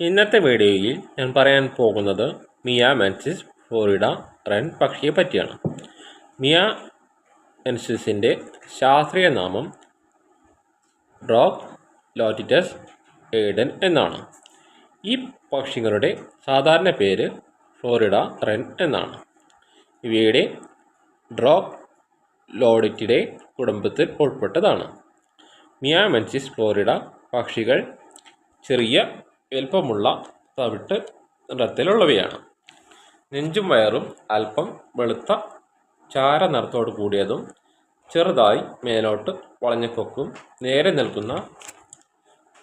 ഇന്നത്തെ വീഡിയോയിൽ ഞാൻ പറയാൻ പോകുന്നത് മിയ മെൻസിസ് ഫ്ലോറിഡ റെൻ പക്ഷിയെ പറ്റിയാണ്. മിയ മെൻസിസിന്റെ ശാസ്ത്രീയ നാമം ഡ്രോക് ലോറ്റിറ്റസ് ഏഡൻ എന്നാണ്. ഈ പക്ഷികളുടെ സാധാരണ പേര് ഫ്ലോറിഡ റെൻ എന്നാണ്. ഇവയുടെ ഡ്രോക്ക് ലോഡിറ്റിയുടെ കുടുംബത്തിൽ ഉൾപ്പെട്ടതാണ്. മിയാമെൻസിസ് ഫ്ലോറിഡ പക്ഷികൾ ചെറിയ വലുപ്പമുള്ള തവിട്ട് നിറത്തിലുള്ളവയാണ്. നെഞ്ചും വയറും അല്പം വെളുത്ത ചാര നിറത്തോട് കൂടിയതും ചെറുതായി മേലോട്ട് വളഞ്ഞ കൊക്കും നേരെ നിൽക്കുന്ന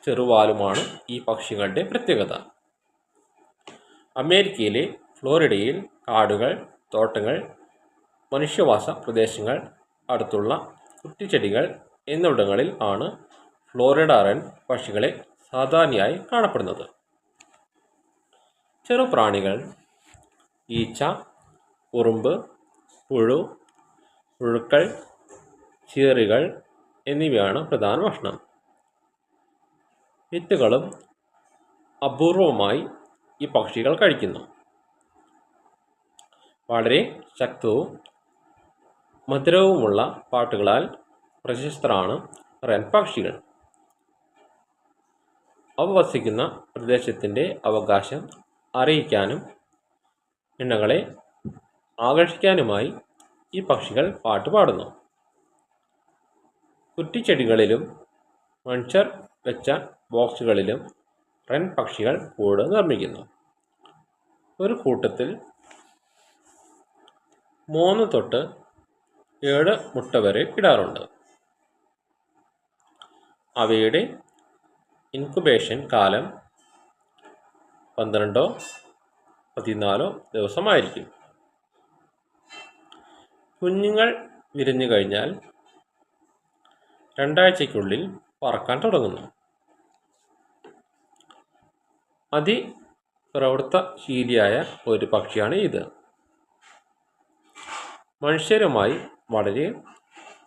ചെറുവാലുമാണ് ഈ പക്ഷികളുടെ പ്രത്യേകത. അമേരിക്കയിലെ ഫ്ലോറിഡയിൽ കാടുകൾ തോട്ടങ്ങൾ മനുഷ്യവാസ പ്രദേശങ്ങൾ അടുത്തുള്ള കുറ്റിച്ചെടികൾ എന്നിവിടങ്ങളിൽ ആണ് ഫ്ലോറിഡ റൺ പക്ഷികളെ സാധാരണയായി കാണപ്പെടുന്നത്. ചെറുപ്രാണികൾ ഈച്ച ഉറുമ്പ് പുഴു പുഴുക്കൾ ചീറികൾ എന്നിവയാണ് പ്രധാന ഭക്ഷണം. വിത്തുകളും അപൂർവമായി ഈ പക്ഷികൾ കഴിക്കുന്നു. വളരെ ശക്തവും മധുരവുമുള്ള പാട്ടുകളാൽ പ്രശസ്തരാണ് റെൻ പക്ഷികൾ. അവ വസിക്കുന്ന പ്രദേശത്തിന്റെ അവകാശം അറിയിക്കാനും ഇണകളെ ആകർഷിക്കാനുമായി ഈ പക്ഷികൾ പാട്ട് പാടുന്നു. കുറ്റിച്ചെടികളിലും മനുഷ്യർ വെച്ച ബോക്സുകളിലും റെൻ പക്ഷികൾ കൂട് നിർമ്മിക്കുന്നു. ഒരു കൂട്ടത്തിൽ മൂന്ന് തൊട്ട് ഏഴ് മുട്ട വരെ ഇടാറുണ്ട് അവയുടെ ഇൻക്യുബേഷൻ കാലം പന്ത്രണ്ടോ പതിനാലോ ദിവസമായിരിക്കും. കുഞ്ഞുങ്ങൾ വിരിഞ്ഞു കഴിഞ്ഞാൽ രണ്ടാഴ്ചയ്ക്കുള്ളിൽ പറക്കാൻ തുടങ്ങുന്നു. അതി പ്രവൃത്തശീലിയായ ഒരു പക്ഷിയാണ് ഇത്. മനുഷ്യരുമായി വളരെ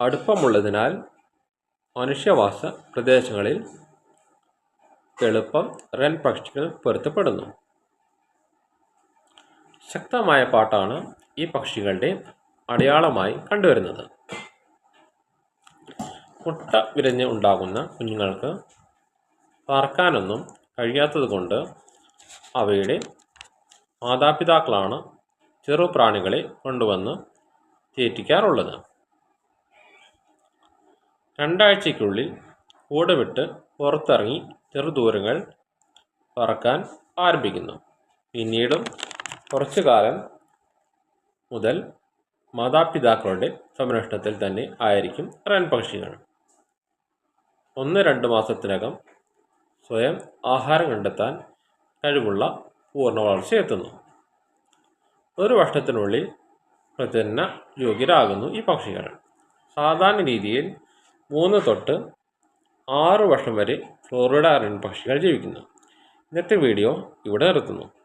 അടുപ്പമുള്ളതിനാൽ മനുഷ്യവാസ പ്രദേശങ്ങളിൽ എളുപ്പം റെൻ പക്ഷികൾ പൊരുത്തപ്പെടുന്നു. ശക്തമായ പാട്ടാണ് ഈ പക്ഷികളുടെ അടയാളമായി കണ്ടുവരുന്നത്. മുട്ട വിരഞ്ഞ് ഉണ്ടാകുന്ന കുഞ്ഞുങ്ങൾക്ക് പറക്കാനൊന്നും കഴിയാത്തതുകൊണ്ട് അവയുടെ മാതാപിതാക്കളാണ് ചെറുപ്രാണികളെ കൊണ്ടുവന്ന് തീറ്റിക്കാറുള്ളത്. രണ്ടാഴ്ചയ്ക്കുള്ളിൽ കൂടെ വിട്ട് പുറത്തിറങ്ങി ചെറുദൂരങ്ങൾ പറക്കാൻ ആരംഭിക്കുന്നു. പിന്നീടും കുറച്ചു കാലം മുതൽ മാതാപിതാക്കളുടെ സംരക്ഷണത്തിൽ തന്നെ ആയിരിക്കും റൺ പക്ഷികൾ. ഒന്ന് രണ്ട് മാസത്തിനകം സ്വയം ആഹാരം കണ്ടെത്താൻ കഴിവുള്ള പൂർണ വളർച്ച എത്തുന്നു. ഒരു വർഷത്തിനുള്ളിൽ പ്രജനന യോഗ്യരാകുന്നു ഈ പക്ഷികൾ. സാധാരണ രീതിയിൽ മൂന്ന് തൊട്ട് ആറ് വർഷം വരെ ഫ്ലോറിഡ അറിയൻ പക്ഷികൾ ജീവിക്കുന്നു. ഇന്നത്തെ വീഡിയോ ഇവിടെ നിർത്തുന്നു.